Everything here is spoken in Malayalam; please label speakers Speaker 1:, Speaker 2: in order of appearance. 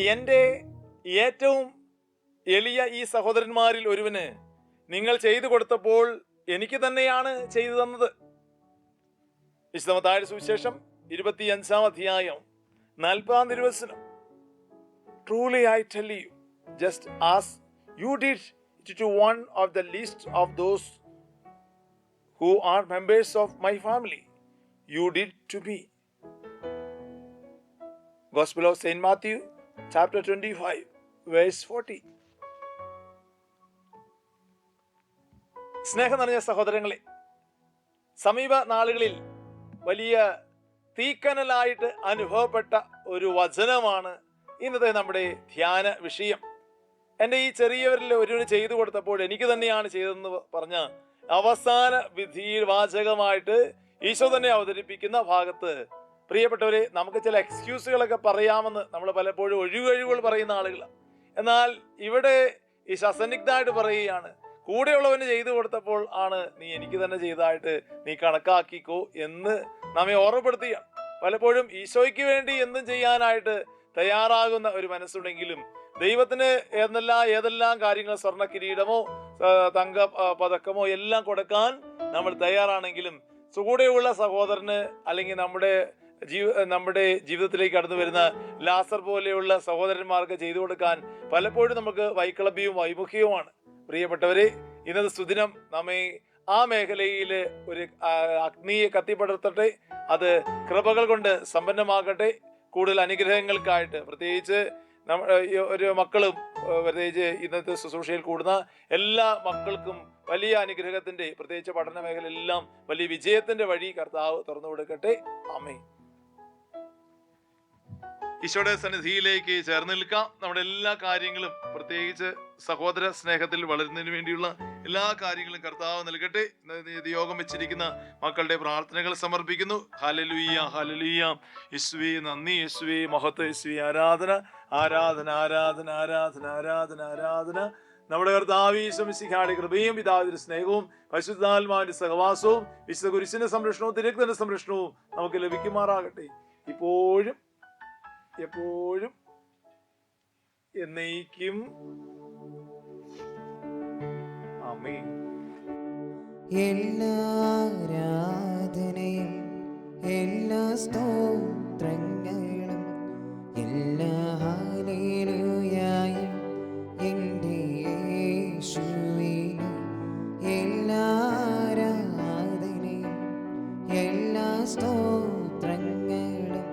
Speaker 1: എന്റെ ഏറ്റവും എളിയ ഈ സഹോദരന്മാരിൽ ഒരുവന് നിങ്ങൾ ചെയ്തു കൊടുത്തപ്പോൾ എനിക്ക് തന്നെയാണ് ചെയ്തു തന്നത് വിശുദ്ധമത്തായ സുവിശേഷം ഇരുപത്തി അഞ്ചാം അധ്യായം നാൽപ്പതാം തിരുവസനം truly I tell you just as you did it to one of the list of those who are members of my family you did to be gospel of St. Matthew, chapter 25, verse 40. സ്നേഹം നിറഞ്ഞ സഹോദരങ്ങളെ സമീപ നാളുകളിൽ വലിയ തീക്കനലായിട്ട് അനുഭവപ്പെട്ട ഒരു വചനമാണ് ഇന്നത്തെ നമ്മുടെ ധ്യാന വിഷയം എന്റെ ഈ ചെറിയവരിൽ ഒരുവിന് ചെയ്തു കൊടുത്തപ്പോൾ എനിക്ക് തന്നെയാണ് ചെയ്തതെന്ന് പറഞ്ഞ അവസാന വിധിയിൽ വാചകമായിട്ട് ഈശോ തന്നെ അവതരിപ്പിക്കുന്ന ഭാഗത്ത് പ്രിയപ്പെട്ടവരെ നമുക്ക് ചില എക്സ്ക്യൂസുകളൊക്കെ പറയാമെന്ന് നമ്മൾ പലപ്പോഴും ഒഴിവഴിവുകൾ പറയുന്ന ആളുകളാണ് എന്നാൽ ഇവിടെ ഈ സസന്നിഗ്ധമായിട്ട് പറയുകയാണ് കൂടെയുള്ളവന് ചെയ്തു കൊടുത്തപ്പോൾ ആണ് നീ എനിക്ക് തന്നെ ചെയ്തതായിട്ട് നീ കണക്കാക്കിക്കോ എന്ന് നമ്മെ ഓർമ്മപ്പെടുത്തുകയാണ്. പലപ്പോഴും ഈശോയ്ക്ക് വേണ്ടി എന്തും ചെയ്യാനായിട്ട് തയ്യാറാകുന്ന ഒരു മനസ്സുണ്ടെങ്കിലും ദൈവത്തിന് ഏതെല്ലാം ഏതെല്ലാം കാര്യങ്ങൾ സ്വർണ കിരീടമോ തങ്ക പതക്കമോ എല്ലാം കൊടുക്കാൻ നമ്മൾ തയ്യാറാണെങ്കിലും കൂടെയുള്ള സഹോദരന് അല്ലെങ്കിൽ നമ്മുടെ ജീവ നമ്മുടെ ജീവിതത്തിലേക്ക് കടന്നു വരുന്ന ലാസർ പോലെയുള്ള സഹോദരന്മാർക്ക് ചെയ്തു കൊടുക്കാൻ പലപ്പോഴും നമുക്ക് വൈക്ലബ്യവും വൈമുഖ്യവുമാണ്. പ്രിയപ്പെട്ടവരെ ഇന്നത്തെ സുദിനം നമ്മെ ആ മേഖലയിൽ ഒരു അഗ്നിയെ കത്തിപ്പടർത്തട്ടെ അത് കൃപകൾ കൊണ്ട് സമ്പന്നമാകട്ടെ. കൂടുതൽ അനുഗ്രഹങ്ങൾക്കായിട്ട് പ്രത്യേകിച്ച് ഒരു മക്കളും പ്രത്യേകിച്ച് ഇന്നത്തെ ശുശ്രൂഷയിൽ കൂടുന്ന എല്ലാ മക്കൾക്കും വലിയ അനുഗ്രഹത്തിന്റെ പ്രത്യേകിച്ച് പഠന മേഖലയിലെല്ലാം വലിയ വിജയത്തിന്റെ വഴി കർത്താവ് തുറന്നു കൊടുക്കട്ടെ. അമ്മേ ഈശോയുടെ സന്നിധിയിലേക്ക് ചേർന്ന് നിൽക്കാം. നമ്മുടെ എല്ലാ കാര്യങ്ങളും പ്രത്യേകിച്ച് സഹോദര സ്നേഹത്തിൽ വളരുന്നതിന് വേണ്ടിയുള്ള എല്ലാ കാര്യങ്ങളും കർത്താവ് നൽകട്ടെ. യോഗം വെച്ചിരിക്കുന്ന മക്കളുടെ പ്രാർത്ഥനകൾ സമർപ്പിക്കുന്നു. ഹലലുയ്യ ഹലലുയ്യ യേശുവേ നന്ദി. യേശുവേ മഹത്വ. യേശുവേ ആരാധന. ആരാധന ആരാധന ആരാധന ആരാധന ആരാധന. നമ്മുടെ കർത്താവീശ്വമിശിഖാടി കൃപയും പിതാവിന്റെ സ്നേഹവും പരിശുദ്ധാത്മാവിന്റെ സഹവാസവും വിശുദ്ധ കുരിശിന്റെ സംരക്ഷണവും തിരക്കുതന്റെ സംരക്ഷണവും നമുക്ക് ലഭിക്കുമാറാകട്ടെ. ഇപ്പോഴും എപ്പോഴും എന്നേക്കും. അമ്മേ
Speaker 2: എല്ലാ ആരാധനയും എല്ലാ സ്തോത്രങ്ങളും എല്ലാ ഹാലേലുയായും എന്റെ യേശുവിന് എല്ലാ ആരാധനയും എല്ലാ സ്തോത്രങ്ങളും